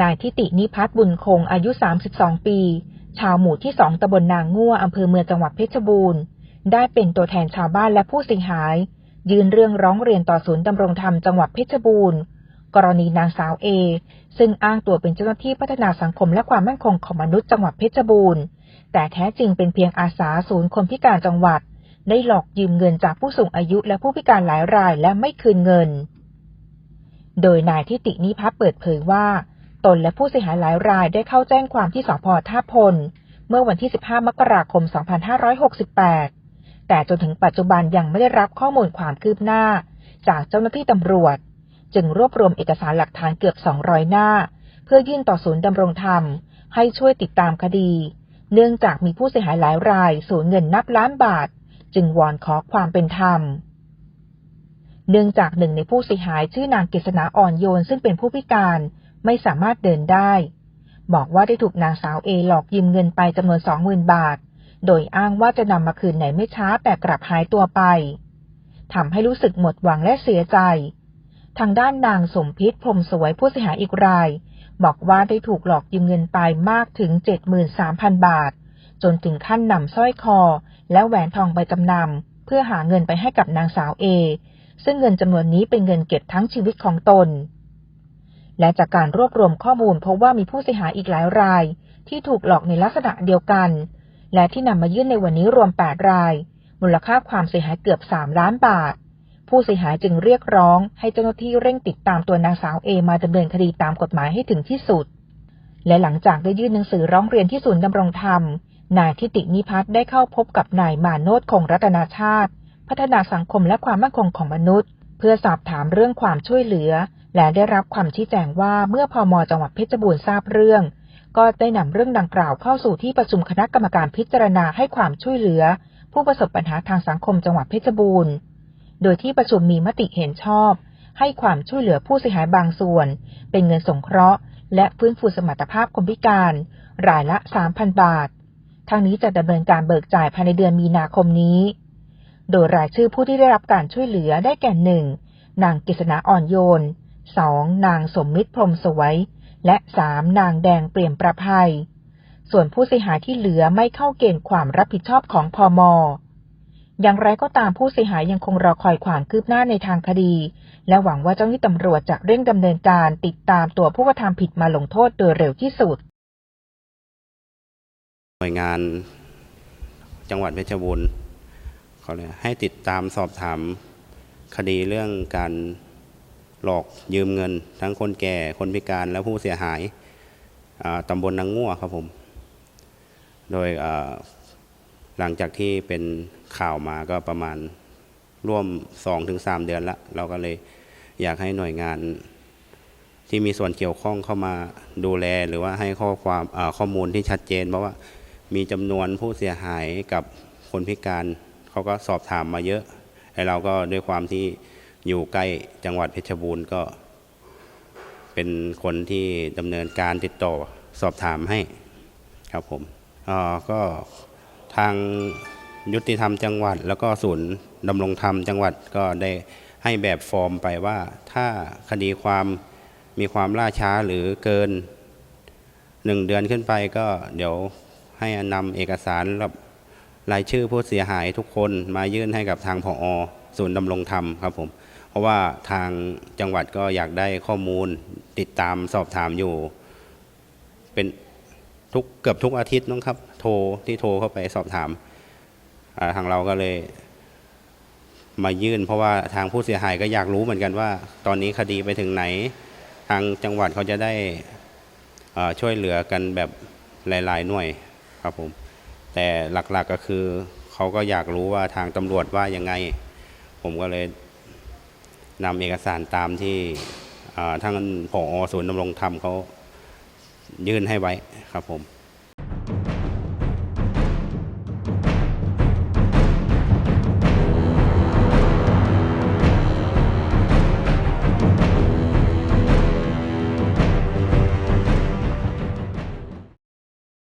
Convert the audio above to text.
นายทิตินิพัฒน์บุญคงอายุ 32 ปี ชาวหมู่ที่2ตำบลนางง่วอำเภอเมืองจังหวัดเพชรบูรณ์ ได้เป็นตัวแทนชาวบ้านและผู้เสียหาย ยื่นเรื่องร้องเรียนต่อศูนย์ดำรงธรรมจังหวัดเพชรบูรณ์ กรณีนางสาวเอ ซึ่งอ้างตัวเป็นเจ้าหน้าที่พัฒนาสังคมและความมั่นคงของมนุษย์จังหวัดเพชรบูรณ์ แต่แท้จริงเป็นเพียงอาสาศูนย์คนพิการจังหวัด ได้หลอกยืมเงินจากผู้สูงอายุและผู้พิการหลายรายและไม่คืนเงิน โดยนายทิตินิพัฒน์เปิดเผยว่า ตนและผู้เสียหายหลายรายได้เข้าแจ้งความที่สพท่าพล เมื่อวันที่ 15 มกราคม 2568 แต่จนถึงปัจจุบันยังไม่ได้รับข้อมูลความคืบหน้า จากเจ้าหน้าที่ตำรวจ จึงรวบรวมเอกสารหลักฐานเกือบ 200 หน้า เพื่อยื่นต่อศูนย์ดำรงธรรม ให้ช่วยติดตามคดี เนื่องจากมีผู้เสียหายหลายรายสูญเงินนับล้านบาท จึงวอนขอความเป็นธรรมเนื่องจากหนึ่งในผู้เสียหายชื่อนางกฤษณาอ่อนโยนซึ่งเป็นผู้พิการ ไม่สามารถเดินได้ บอกว่าได้ถูกนางสาวเอหลอกยืมเงินไปจำนวนสองหมื่นบาท โดยอ้างว่าจะนำมาคืนไหนไม่ช้าแต่กลับหายตัวไปทำให้รู้สึกหมดหวังและเสียใจ ทางด้านนางสมพิษพรมสวยผู้เสียหายอีกราย บอกว่าได้ถูกหลอกยืมเงินไปมากถึง 73,000 บาท จนถึงขั้นนำสร้อยคอ และแหวนทองไปจำนำเพื่อหาเงินไปให้กับนางสาวเอซึ่งเงินจำนวนนี้เป็นเงินเก็บทั้งชีวิตของตน และจากการรวบรวมข้อมูลพบว่ามีผู้เสียหายอีกหลายราย ที่ถูกหลอกในลักษณะเดียวกัน และที่นำมายื่นในวันนี้รวม 8 ราย มูลค่าความเสียหายเกือบ 3 ล้านบาท ผู้เสียหายจึงเรียกร้องให้เจ้าหน้าที่เร่งติดตามตัวนางสาวเอมาดำเนินคดีตามกฎหมายให้ถึงที่สุด และหลังจากได้ยื่นหนังสือร้องเรียนที่ศูนย์ดำรงธรรม นายทิตินิพัฒน์ได้เข้าพบกับนายมาโนดคงรัตนาชาติ พัฒนาสังคมและความมั่นคงของมนุษย์ เพื่อสอบถามเรื่องความช่วยเหลือ และได้รับความชี้แจงว่าเมื่อพอมจังหวัดเพชรบูรณ์ทราบเรื่อง ก็ได้นำเรื่องดังกล่าวเข้าสู่ที่ประชุมคณะกรรมการพิจารณาให้ความช่วยเหลือ ผู้ประสบปัญหาทางสังคมจังหวัดเพชรบูรณ์ โดยที่ประชุมมีมติเห็นชอบ ให้ความช่วยเหลือผู้เสียหายบางส่วน เป็นเงินสงเคราะห์ และฟื้นฟูสมรรถภาพคนพิการ รายละ 3,000 บาททางนี้จะดำเนินการเบิกจ่ายภายในเดือนมีนาคมนี้ โดยรายชื่อผู้ที่ได้รับการช่วยเหลือได้แก่หนึ่งนางกฤษณาอ่อนโยน สองนางสมมิตรพรมสวย และสามนางแดงเปลี่ยมประภัย ส่วนผู้เสียหายที่เหลือไม่เข้าเกณฑ์ความรับผิดชอบของพอมอย่างไรก็ตามผู้เสียหายยังคงรอคอยความคืบหน้าในทางคดี และหวังว่าเจ้าหน้าที่ตำรวจจะเร่งดำเนินการติดตามตัวผู้กระทำผิดมาลงโทษโดยเร็วที่สุด หน่วยงาน จังหวัดเพชรบูรณ์เขาเลยให้ติดตามสอบถามคดีเรื่องการ หลอกยืมเงิน ทั้งคนแก่คนพิการและผู้เสียหายตำบลนางงั่วครับผม โดยหลังจากที่เป็นข่าวมาก็ประมาณร่วม 2-3 เดือนละเราก็เลยอยากให้หน่วยงานที่มีส่วนเกี่ยวข้องเข้ามาดูแลหรือว่าให้ข้อความข้อมูลที่ชัดเจน เพราะว่ามีจำนวนผู้เสียหายกับคนพิการเขาก็สอบถามมาเยอะไอเราก็ด้วยความที่ อยู่ใกล้จังหวัดเพชรบูรณ์ก็เป็นคนที่ดำเนินการติดต่อสอบถามให้ครับผมอ่าก็ทางยุติธรรมจังหวัด แล้วก็ศูนย์ดำรงธรรมจังหวัดก็ได้ให้แบบฟอร์มไปว่าถ้าคดีความมีความล่าช้าหรือเกินหนึ่งเดือนขึ้นไปก็เดี๋ยวให้นำเอกสารกับรายชื่อผู้เสียหายทุกคนมายื่นให้กับทางผอ ศูนย์ดำรงธรรมครับผม ราะว่าทางจังหวัดก็อยากได้ข้อมูลติดตามสอบถามอยู่ เป็นทุกเกือบทุกอาทิตย์น้องครับ โทรที่โทรเข้าไปสอบถามาทางเราก็เลยมายื่น เพราะว่าทางผู้เสียหายก็อยากรู้เหมือนกันว่า ตอนนี้คดีไปถึงไหน ทางจังหวัดเขาจะได้ช่วยเหลือกันแบบหลาย ๆ หน่วยครับผมแต่หลักๆก็คือเขาก็อยากรู้ว่าทางตำรวจว่ายังไง ผมก็เลย นำเอกสารตามที่ทางผอศูนย์ดำรงธรรมเขายื่นให้ไว้ครับผม